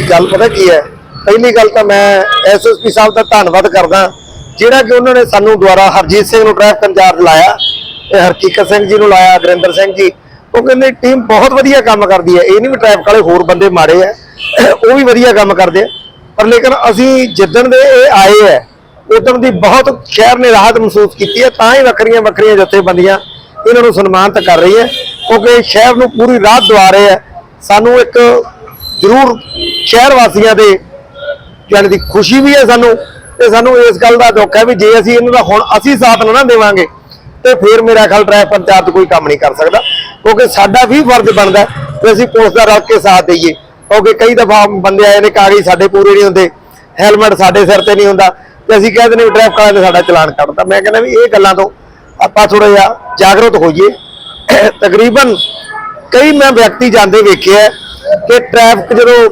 ਗੱਲ ਪਤਾ ਕੀ ਹੈ? ਪਹਿਲੀ ਗੱਲ ਤਾਂ ਮੈਂ ਐਸਐਸਪੀ ਸਾਹਿਬ ਦਾ ਧੰਨਵਾਦ ਕਰਦਾ। ਜਿਹੜਾ ਕਿ ਉਹਨਾਂ ਨੇ ਸਾਨੂੰ ਦੁਆਰਾ ਹਰਜੀਤ ਸਿੰਘ ਨੂੰ ਟ੍ਰੈਫਿਕ ਇੰਚਾਰਜ ਲਾਇਆ ਤੇ ਹਰਕੀਕਤ ਸਿੰਘ ਜੀ ਨੂੰ ਲਾਇਆ ਗੁਰਿੰਦਰ ਸਿੰਘ ਜੀ। ਉਹ ਕਹਿੰਦੇ, ਟੀਮ ਬਹੁਤ ਵਧੀਆ ਕੰਮ ਕਰਦੀ ਹੈ। ਇਹ ਨਹੀਂ ਵੀ ਟ੍ਰੈਫਿਕ ਵਾਲੇ ਹੋਰ ਬੰਦੇ ਮਾੜੇ ਆ। ਉਹ ਵੀ ਵਧੀਆ ਕੰਮ ਕਰਦੇ ਆ। ਪਰ ਲੇਕਿਨ ਅਸੀਂ ਜਿੱਦਣ ਦੇ ਇਹ ਆਏ ਹੈ, ਉਦੋਂ ਦੀ ਬਹੁਤ ਸ਼ਹਿਰ ਨੇ ਰਾਹਤ ਮਹਿਸੂਸ ਕੀਤੀ ਹੈ। ਤਾਂ ਹੀ ਵੱਖਰੀਆਂ ਵੱਖਰੀਆਂ ਜਥੇਬੰਦੀਆਂ ਇਹਨਾਂ ਨੂੰ ਸਨਮਾਨਿਤ ਕਰ ਰਹੀ ਹੈ ਕਿਉਂਕਿ ਸ਼ਹਿਰ ਨੂੰ ਪੂਰੀ ਰਾਹਤ ਦਵਾ ਰਹੇ ਹੈ। ਸਾਨੂੰ ਇੱਕ ਜ਼ਰੂਰ ਸ਼ਹਿਰ ਵਾਸੀਆਂ ਦੇ ਜਾਣੀ ਦੀ ਖੁਸ਼ੀ ਵੀ ਹੈ ਸਾਨੂੰ ਤੇ ਸਾਨੂੰ ਇਸ ਗੱਲ ਦਾ ਦੁੱਖ ਹੈ ਵੀ ਜੇ ਅਸੀਂ ਇਹਨਾਂ ਦਾ ਹੁਣ ਅਸੀਂ ਸਾਥ ਨਾ ਦੇਵਾਂਗੇ ਤੇ ਫਿਰ ਮੇਰਾ ਖਿਆਲ ਟ੍ਰੈਫਿਕ ਪੰਚਾਇਤ ਕੋਈ ਕੰਮ ਨਹੀਂ ਕਰ ਸਕਦਾ, ਕਿਉਂਕਿ ਸਾਡਾ ਵੀ ਫਰਜ਼ ਬਣਦਾ ਹੈ ਕਿ ਅਸੀਂ ਪੁਲਿਸ ਦਾ ਰਲ ਕੇ ਸਾਥ ਦਈਏ, ਕਿਉਂਕਿ ਕਈ ਦਫਾ ਬੰਦੇ ਆਏ ਨੇ ਕਾਗਜ਼ ਸਾਡੇ ਪੂਰੇ ਨਹੀਂ ਹੁੰਦੇ, ਹੈਲਮਟ ਸਾਡੇ ਸਿਰ ਤੇ ਨਹੀਂ ਹੁੰਦਾ, ਤੇ ਅਸੀਂ ਕਹਿੰਦੇ ਨੇ ਟ੍ਰੈਫਿਕ ਵਾਲਿਆਂ ਨੇ ਸਾਡਾ ਚਲਾਨ ਕੱਟਦਾ ਮੈਂ ਕਹਿੰਦਾ ਵੀ ਇਹ ਗੱਲਾਂ ਤੋਂ ਆਪਾਂ ਥੋੜਾ ਜਿਹਾ ਜਾਗਰੂਕ ਹੋਈਏ। ਤਕਰੀਬਨ ਕਈ ਮੈਂ ਵਿਅਕਤੀ ਜਾਂਦੇ ਵੇਖਿਆ ਹੈ ਕਿ ਟ੍ਰੈਫਿਕ ਜਦੋਂ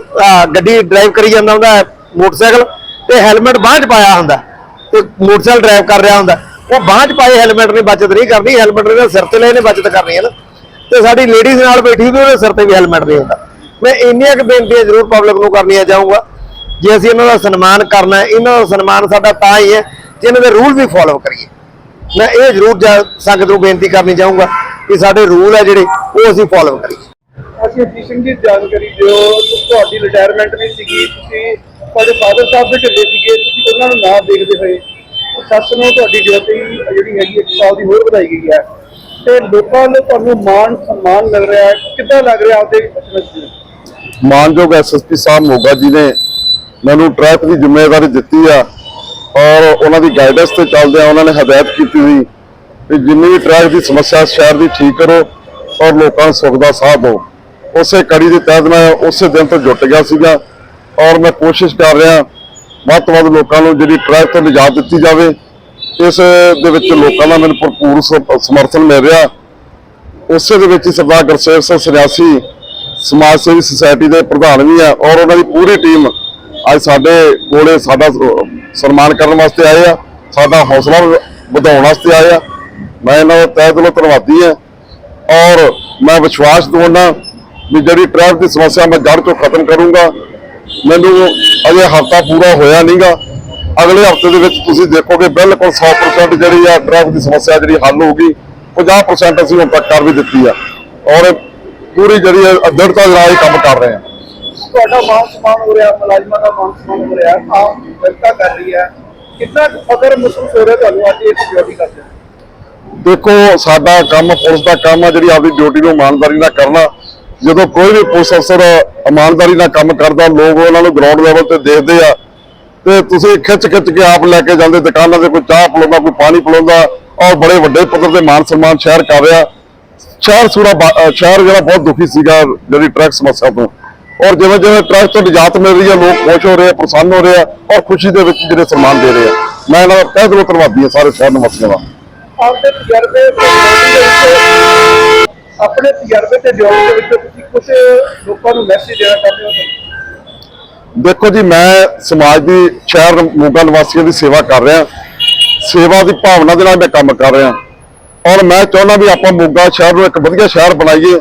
ਗੱਡੀ ਡਰਾਈਵ ਕਰੀ ਜਾਂਦਾ ਹੁੰਦਾ, ਮੋਟਰਸਾਈਕਲ, ਤੇ ਹੈਲਮਟ ਬਾਂਹ 'ਚ ਪਾਇਆ ਹੁੰਦਾ, ਤੇ ਮੋਟਰਸਾਈਕਲ ਡਰਾਈਵ ਕਰ ਰਿਹਾ ਹੁੰਦਾ, ਉਹ ਬਾਂਹ 'ਚ ਪਾਏ ਹੈਲਮਟ ਨੇ ਬਚਤ ਨਹੀਂ ਕਰਨੀ ਹੈਲਮਟ ਨੇ ਸਿਰ ਤੇ ਲੈ ਨੇ, ਬਚਤ ਕਰਨੀ ਹੈ ਨਾ। ਤੇ ਸਾਡੀ ਲੇਡੀਜ਼ ਨਾਲ ਬੈਠੀ ਵੀ ਉਹਦੇ ਸਿਰ ਤੇ ਵੀ ਹੈਲਮਟ ਨਹੀਂ ਹੁੰਦਾ। ਮੈਂ ਇੰਨੀਆਂ ਕੁ ਬੇਨਤੀਆਂ ਜ਼ਰੂਰ ਪਬਲਿਕ ਨੂੰ ਕਰਨੀਆਂ ਚਾਹੂੰਗਾ, ਜੇ ਅਸੀਂ ਇਹਨਾਂ ਦਾ ਸਨਮਾਨ ਕਰਨਾ ਇਹਨਾਂ ਦਾ ਸਨਮਾਨ ਸਾਡਾ ਤਾਂ ਹੀ ਹੈ, ਜੇ ਇਹਨਾਂ ਦੇ ਰੂਲ ਵੀ ਫੋਲੋ ਕਰੀਏ। ਮੈਂ ਇਹ ਜ਼ਰੂਰ ਜਾ- ਸੰਗਤ ਨੂੰ ਬੇਨਤੀ ਕਰਨੀ ਚਾਹੂੰਗਾ ਕਿ ਸਾਡੇ ਰੂਲ ਹੈ ਜਿਹੜੇ, ਉਹ ਅਸੀਂ ਫੋਲੋ ਕਰੀਏ। ਅਸੀਂ ਜੀ ਸਿੰਘ ਜੀ, ਜਾਣਕਾਰੀ ਦਿਓ ਤੁਹਾਡੀ ਰਿਟਾਇਰਮੈਂਟ ਵੀ ਸੀਗੀ, ਤੁਸੀਂ ਤੁਹਾਡੇ ਫਾਦਰ ਸਾਹਿਬ ਦੇ ਢਿੱਲੇ ਸੀਗੇ, ਤੁਸੀਂ ਉਹਨਾਂ ਨੂੰ ਨਾ ਦੇਖਦੇ ਹੋਏ। ਸੱਸ ਨੂੰ ਤੁਹਾਡੀ ਡਿਊਟੀ ਜਿਹੜੀ ਹੈਗੀ ਇੱਕ ਸਾਲ ਦੀ ਹੋਰ ਵਧਾਈ ਗਈ ਹੈ। ਤੇ ਲੋਕਾਂ ਨੂੰ ਤੁਹਾਨੂੰ ਮਾਣ, ਸਨਮਾਨ ਮਿਲ ਰਿਹਾ ਹੈ। ਕਿੱਦਾਂ ਲੱਗ ਰਿਹਾ ਆਪਦੇ ਅਸਮਤ ਮਾਨਯੋਗ ਐਸਐਸਪੀ ਸਾਹਿਬ ਮੋਗਾ ਜੀ ਨੇ ਮੈਨੂੰ ਟਰੈਫਿਕ ਦੀ ਜ਼ਿੰਮੇਵਾਰੀ ਦਿੱਤੀ ਆ ਔਰ ਉਹਨਾਂ ਦੀ ਗਾਈਡੈਂਸ ਤੇ ਚੱਲਦੇ ਆ ਉਹਨਾਂ ਨੇ ਹਦਾਇਤ ਕੀਤੀ ਸੀ ਕਿ ਜਿੰਨੀ ਵੀ ਟ੍ਰੈਫਿਕ ਦੀ ਸਮੱਸਿਆ ਸ਼ਹਿਰ ਦੀ ਠੀਕ ਕਰੋ ਔਰ ਲੋਕਾਂ ਨੂੰ ਸੁੱਖ ਦਾ ਸਾਥ ਦਿਓ। ਉਸੇ ਕੜੀ ਦੇ ਤਹਿਤ ਮੈਂ ਉਸੇ ਦਿਨ ਤੋਂ ਜੁਟ ਗਿਆ ਸੀਗਾ ਔਰ ਮੈਂ ਕੋਸ਼ਿਸ਼ ਕਰ ਰਿਹਾ ਵੱਧ ਤੋਂ ਵੱਧ ਲੋਕਾਂ ਨੂੰ ਜਿਹੜੀ ਟ੍ਰੈਫਿਕ ਤੋਂ ਨਿਜਾਤ ਦਿੱਤੀ ਜਾਵੇ। ਇਸ ਦੇ ਵਿੱਚ ਲੋਕਾਂ ਦਾ ਮੈਨੂੰ ਭਰਪੂਰ ਸ- ਸਮਰਥਨ ਮਿਲ ਰਿਹਾ। ਉਸੇ ਦੇ ਵਿੱਚ ਹੀ ਸਰਦਾਰ ਗੁਰਸੇਵ ਸਿੰਘ ਸੰਨਿਆਸੀ ਸਮਾਜ ਸੇਵੀ ਸੁਸਾਇਟੀ ਦੇ ਪ੍ਰਧਾਨ ਵੀ ਆ ਔਰ ਉਹਨਾਂ ਦੀ ਪੂਰੀ ਟੀਮ ਅੱਜ ਸਾਡੇ ਕੋਲੇ ਸਾਡਾ ਸਨਮਾਨ ਕਰਨ ਵਾਸਤੇ ਆਏ ਆ। ਸਾਡਾ ਹੌਸਲਾ ਵਧਾਉਣ ਵਾਸਤੇ ਆਏ ਆ। ਮੈਂ ਇਹਨਾਂ ਦਾ ਤਹਿ ਦਿਲੋਂ ਧੰਨਵਾਦੀ ਆ। ਔਰ ਮੈਂ ਵਿਸ਼ਵਾਸ ਦਵਾਉਣਾ ਵੀ ਜਿਹੜੀ ਟ੍ਰੈਫਿਕ ਦੀ ਸਮੱਸਿਆ ਮੈਂ ਜੜ ਤੋਂ ਖਤਮ ਕਰੂੰਗਾ। ਮੈਨੂੰ ਅਜੇ ਹਫਤਾ ਪੂਰਾ ਹੋਇਆ ਨਹੀਂਗਾ ਅਗਲੇ ਹਫ਼ਤੇ ਦੇ ਵਿੱਚ ਤੁਸੀਂ ਦੇਖੋਗੇ ਬਿਲਕੁਲ 100% ਜਿਹੜੀ ਆ ਟ੍ਰੈਫਿਕ ਦੀ ਸਮੱਸਿਆ ਜਿਹੜੀ ਹੱਲ ਹੋਊਗੀ। 50% ਅਸੀਂ ਹੁਣ ਤੱਕ ਕਰ ਵੀ ਦਿੱਤੀ ਆ। ਔਰ ਪੂਰੀ ਜਿਹੜੀ ਹੈ ਦੇ ਨਾਲ ਇਹ ਕੰਮ ਕਰ ਰਹੇ ਆ। ਤੁਹਾਡਾ ਮਾਣ ਸਨਮਾਨ ਹੋ ਰਿਹਾ ਮੁਲਾਜ਼ਮਾਂ ਦਾ ਮਾਣ ਸਨਮਾਨ ਹੋ ਰਿਹਾ। ਆਮ ਜਨਤਾ ਕਰ ਰਹੀ ਹੈ। ਕਿੰਨਾ ਫਖਰ ਮਹਿਸੂਸ ਹੋ ਰਿਹਾ ਤੁਹਾਨੂੰ ਅੱਜ ਇਸ ਡਿਊਟੀ ਕਰਦੇ ਦੇਖੋ ਸਾਡਾ ਕੰਮ ਪੁਲਿਸ ਦਾ ਕੰਮ ਆ ਜਿਹੜੀ ਆਪਦੀ ਡਿਊਟੀ ਨੂੰ ਇਮਾਨਦਾਰੀ ਨਾਲ ਕਰਨਾ। ਜਦੋਂ ਕੋਈ ਵੀ ਪੁਲਿਸ ਅਫਸਰ ਇਮਾਨਦਾਰੀ ਨਾਲ ਕੰਮ ਕਰਦਾ, ਲੋਕ ਉਹਨਾਂ ਨੂੰ ਗਰਾਊਂਡ ਲੈਵਲ ਤੇ ਦੇਖਦੇ ਆ। ਤੇ ਤੁਸੀਂ ਖਿੱਚ ਖਿੱਚ ਕੇ ਆਪ ਲੈ ਕੇ ਜਾਂਦੇ, ਦੁਕਾਨਾਂ ਤੇ ਕੋਈ ਚਾਹ ਪਿਲਾਉਂਦਾ, ਕੋਈ ਪਾਣੀ ਪਿਲਾਉਂਦਾ ਔਰ ਬੜੇ ਵੱਡੇ ਪੱਧਰ ਤੇ ਮਾਨ ਸਨਮਾਨ ਸ਼ਹਿਰ ਕਰ ਸ਼ਹਿਰ ਸੂਰਾ ਸ਼ਹਿਰ ਜਿਹੜਾ ਬਹੁਤ ਦੁਖੀ ਸੀਗਾ ਜਿਹੜੀ ਟਰੱਕ ਸਮੱਸਿਆ ਤੋਂ। ਔਰ ਜਿਵੇਂ ਜਿਵੇਂ ਟਰੱਕ ਤੋਂ ਨਿਜਾਤ ਮਿਲ ਰਹੀ ਹੈ, ਲੋਕ ਖੁਸ਼ ਹੋ ਰਹੇ ਆ, ਪ੍ਰਸੰਨ ਹੋ ਰਹੇ ਆ ਔਰ ਖੁਸ਼ੀ ਦੇ ਵਿੱਚ ਜਿਹੜੇ ਸਨਮਾਨ ਦੇ ਰਹੇ ਆ। ਮੈਂ ਇਹਨਾਂ ਦਾ ਤਹਿ ਦਿਲੋਂ ਧੰਨਵਾਦੀ ਹਾਂ ਸਾਰੇ ਸ਼ਹਿਰ ਨਿਵਾਸੀਆਂ ਦਾ। ਆਪਦੇ ਤਜਰਬੇ ਆਪਣੇ ਤਜਰਬੇ ਤੇ ਡਿਊਟੀ ਦੇ ਵਿੱਚ ਤੁਸੀਂ ਕੁਝ ਲੋਕਾਂ ਨੂੰ ਮੈਸੇਜ ਦੇਣਾ ਚਾਹੁੰਦੇ ਹੋ? ਦੇਖੋ ਜੀ, ਮੈਂ ਸਮਾਜ ਦੀ ਸ਼ਹਿਰ ਮੋਗਾ ਨਿਵਾਸੀਆਂ ਦੀ ਸੇਵਾ ਕਰ ਰਿਹਾ। ਸੇਵਾ ਦੀ ਭਾਵਨਾ ਦੇ ਨਾਲ ਮੈਂ ਕੰਮ ਕਰ ਰਿਹਾ। ਔਰ ਮੈਂ ਚਾਹੁੰਦਾ ਵੀ ਆਪਾਂ ਮੋਗਾ ਸ਼ਹਿਰ ਨੂੰ ਇੱਕ ਵਧੀਆ ਸ਼ਹਿਰ ਬਣਾਈਏ,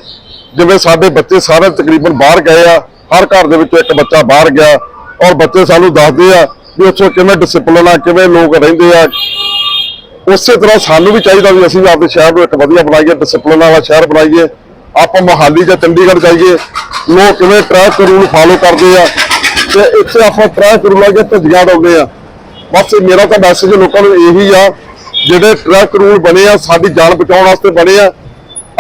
ਜਿਵੇਂ ਸਾਡੇ ਬੱਚੇ ਸਾਰੇ ਤਕਰੀਬਨ ਬਾਹਰ ਗਏ ਆ, ਹਰ ਘਰ ਦੇ ਵਿੱਚੋਂ ਇੱਕ ਬੱਚਾ ਬਾਹਰ ਗਿਆ। ਔਰ ਬੱਚੇ ਸਾਨੂੰ ਦੱਸਦੇ ਆ ਵੀ ਉੱਥੋਂ ਕਿਵੇਂ ਡਿਸਪਲਿਨ ਆ, ਕਿਵੇਂ ਲੋਕ ਰਹਿੰਦੇ ਆ ਉਸੇ ਤਰ੍ਹਾਂ ਸਾਨੂੰ ਵੀ ਚਾਹੀਦਾ ਵੀ ਅਸੀਂ ਵੀ ਆਪਣੇ ਸ਼ਹਿਰ ਨੂੰ ਇੱਕ ਵਧੀਆ ਬਣਾਈਏ ਡਿਸਪਲਿਨ ਵਾਲਾ ਸ਼ਹਿਰ ਬਣਾਈਏ। ਆਪਾਂ ਮੋਹਾਲੀ ਜਾਂ ਚੰਡੀਗੜ੍ਹ ਜਾਈਏ, ਲੋਕ ਕਿਵੇਂ ਟ੍ਰੈਫਿਕ ਰੂਲ ਫਾਲੋ ਕਰਦੇ ਆ ਤੇ ਇੱਥੇ ਆਪਾਂ ਟ੍ਰੈਫਿਕ ਰੂਲਾਂ ਦੇ ਧੱਜੀਆਂ ਡਾਉਂਦੇ ਆ। ਬਸ ਮੇਰਾ ਤਾਂ ਮੈਸੇਜ ਲੋਕਾਂ ਨੂੰ ਇਹੀ ਆ, ਜਿਹੜੇ ਟ੍ਰੈਫਿਕ ਰੂਲ ਬਣੇ ਆ, ਸਾਡੀ ਜਾਨ ਬਚਾਉਣ ਵਾਸਤੇ ਬਣੇ ਆ,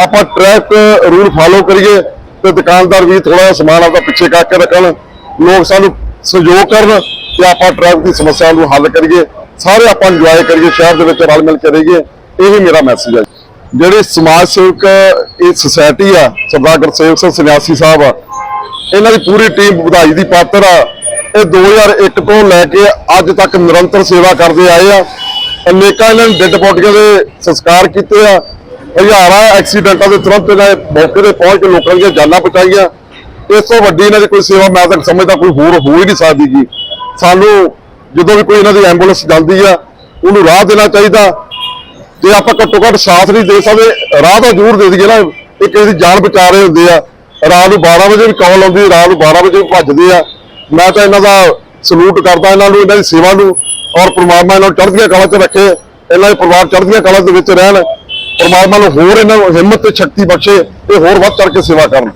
ਆਪਾਂ ਟ੍ਰੈਫਿਕ ਰੂਲ ਫਾਲੋ ਕਰੀਏ ਤੇ ਦੁਕਾਨਦਾਰ ਵੀ ਥੋੜਾ ਜਿਹਾ ਸਮਾਨ ਆਪਦਾ ਪਿੱਛੇ ਕਰਕੇ ਰੱਖਣ, ਲੋਕ ਸਾਨੂੰ ਸਹਿਯੋਗ ਕਰਨ ਤੇ ਆਪਾਂ ਟ੍ਰੈਫਿਕ ਦੀ ਸਮੱਸਿਆ ਨੂੰ ਹੱਲ ਕਰੀਏ। ਸਾਰੇ ਆਪਾਂ ਇੰਜੋਏ ਕਰੀਏ, ਸ਼ਹਿਰ ਦੇ ਵਿੱਚ ਰਲ ਮਿਲ ਕੇ ਰਹੀਏ, ਇਹੀ ਮੇਰਾ ਮੈਸੇਜ ਹੈ ਜਿਹੜੇ ਸਮਾਜ ਸੇਵਕ, ਇਹ ਸੁਸਾਇਟੀ ਆ ਸਰਦਾਰ ਗੁਰਸੇਵਕ ਸਿੰਘ ਸੰਨਿਆਸੀ ਸਾਹਿਬ ਆ, ਇਹਨਾਂ ਦੀ ਪੂਰੀ ਟੀਮ ਵਧਾਈ ਦੀ ਪਾਤਰ ਆ। ਇਹ 2001 ਤੋਂ ਲੈ ਕੇ ਅੱਜ ਤੱਕ ਨਿਰੰਤਰ ਸੇਵਾ ਕਰਦੇ ਆਏ ਆ। ਅਨੇਕਾਂ ਇਹਨਾਂ ਨੇ ਡੈੱਡ ਬੋਡੀਆਂ ਦੇ ਸੰਸਕਾਰ ਕੀਤੇ ਆ। ਹਜ਼ਾਰਾਂ ਐਕਸੀਡੈਂਟਾਂ ਦੇ ਤੁਰੰਤ ਇਹਨਾਂ ਮੌਕੇ ਤੇ ਪਹੁੰਚ ਕੇ ਲੋਕਾਂ ਦੀਆਂ ਜਾਨਾਂ ਬਚਾਈਆਂ ਇਸ ਤੋਂ ਵੱਡੀ ਇਹਨਾਂ ਦੀ ਕੋਈ ਸੇਵਾ ਮੈਂ ਤਾਂ ਸਮਝਦਾ ਕੋਈ ਹੋਰ ਹੋ ਹੀ ਨਹੀਂ ਸਕਦੀ ਜੀ। ਸਾਨੂੰ ਜਦੋਂ ਵੀ ਕੋਈ ਇਹਨਾਂ ਦੀ ਐਂਬੂਲੈਂਸ ਜਾਂਦੀ ਆ, ਉਹਨੂੰ ਰਾਹ ਦੇਣਾ ਚਾਹੀਦਾ ਜੇ ਆਪਾਂ ਘੱਟੋ ਘੱਟ ਸਾਥ ਨਹੀਂ ਦੇ ਸਕਦੇ। ਰਾਹ ਤਾਂ ਜ਼ਰੂਰ ਦੇ ਦਈਏ ਨਾ, ਇਹ ਕਿਸੇ ਦੀ ਜਾਨ ਬਚਾ ਰਹੇ ਹੁੰਦੇ ਆ। ਰਾਤ ਨੂੰ 12 ਵਜੇ ਵੀ ਕਾਲ ਆਉਂਦੀ ਰਾਤ ਨੂੰ 12 ਵਜੇ ਵੀ ਭੱਜਦੇ ਆ। ਮੈਂ ਤਾਂ ਇਹਨਾਂ ਦਾ ਸਲੂਟ ਕਰਦਾ, ਇਹਨਾਂ ਨੂੰ, ਇਹਨਾਂ ਦੀ ਸੇਵਾ ਨੂੰ, ਔਰ ਪ੍ਰਮਾਤਮਾ ਇਹਨਾਂ ਨੂੰ ਚੜ੍ਹਦੀਆਂ ਕਲਾ 'ਚ ਰੱਖੇ, ਇਹਨਾਂ ਦੇ ਪਰਿਵਾਰ ਚੜ੍ਹਦੀਆਂ ਕਲਾ ਦੇ ਵਿੱਚ ਰਹਿਣ। ਪਰਮਾਤਮਾ ਨੂੰ ਹੋਰ ਇਹਨਾਂ ਨੂੰ ਹਿੰਮਤ ਤੇ ਸ਼ਕਤੀ ਬਖਸ਼ੇ ਤੇ ਹੋਰ ਵੱਧ ਚੜ੍ਹ ਕੇ ਸੇਵਾ ਕਰਨ।